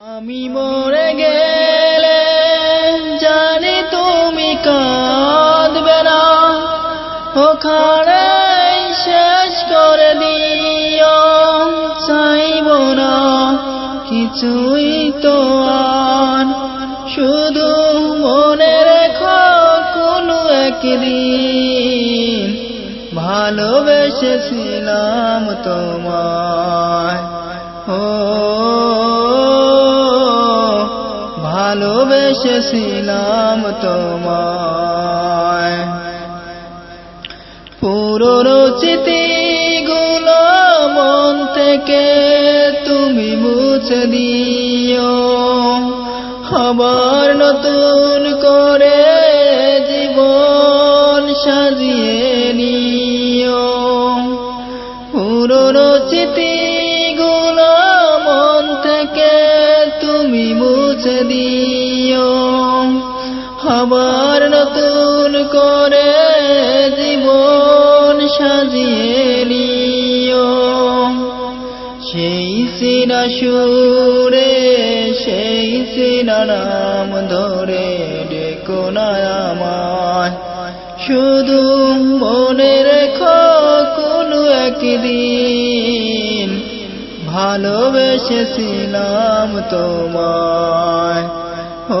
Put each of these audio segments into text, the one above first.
আমি মরে গেলে জানি তুমি কাঁদবে না। ওখানে শেষ করে দিও, চাইব না। কিছুই তো শুধু মনে রেখো কোনো একদিন। ভালোবেসেছিলাম তোমায়। ও ভালোবেসেছিলাম তোমায়। পুরনো স্মৃতিগুলো মন থেকে তুমি মুছে দিও। আবার নতুন করে জীবন সাজিয়ে নিও। পুরনো স্মৃতিগুলো মন থেকে তুমি মুছে দিও। আবার নতুন করে জীবন সাজিয়ে নিও। সেই সিনা সুরে, সেই সিনা নাম ধরে ডেকো না আমায়। শুধু মনে রেখো কোনো একদিন ভালোবেসেছিলাম তোমায়। ও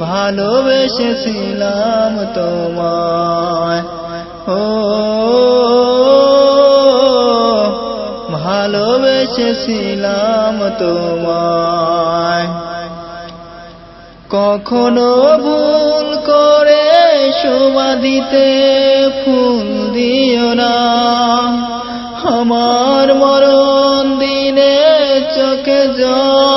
ভালোবেসেছিলাম তোমায়। ও, ভালোবেসেছিলাম তোমায়। কখনো ভুল করে সমাধিতে ফুল দিও না। আমার মরণ দিনে চোখে জল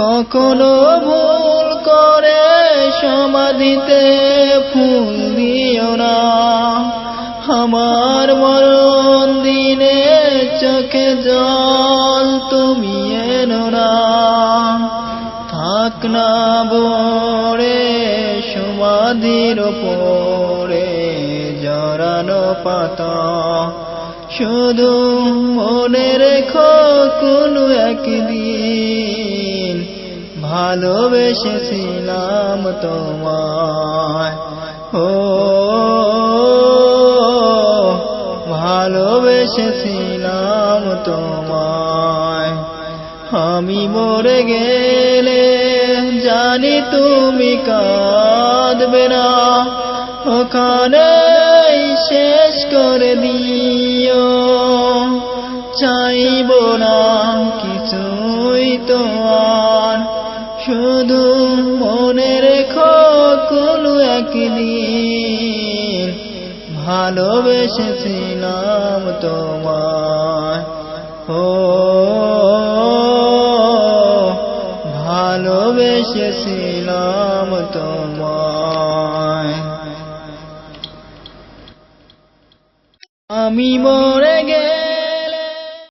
কখনো ভুল করে সমাধিতে ফুল দিও না। আমার মরণ দিনে চোখে জল তুমি এনো না। থাক না বরে সমাধির ওপরে জড়ানো পাতা শুধু মনে রেখো কোনো একদিন। ভালোবেসেছিলাম তোমায়। ও, ভালোবেসেছিলাম তোমায়। আমি মরে গেলে জানি তুমি কাঁদবে না। ওখানে শেষ করে দিও। চাইব না কিছুই তো আর শুধু মনে রেখো কোনো একদিন। ভালোবেসেছিলাম তোমায়। ও ভালোবেসেছিলাম তোমায়। আমি মরে মনে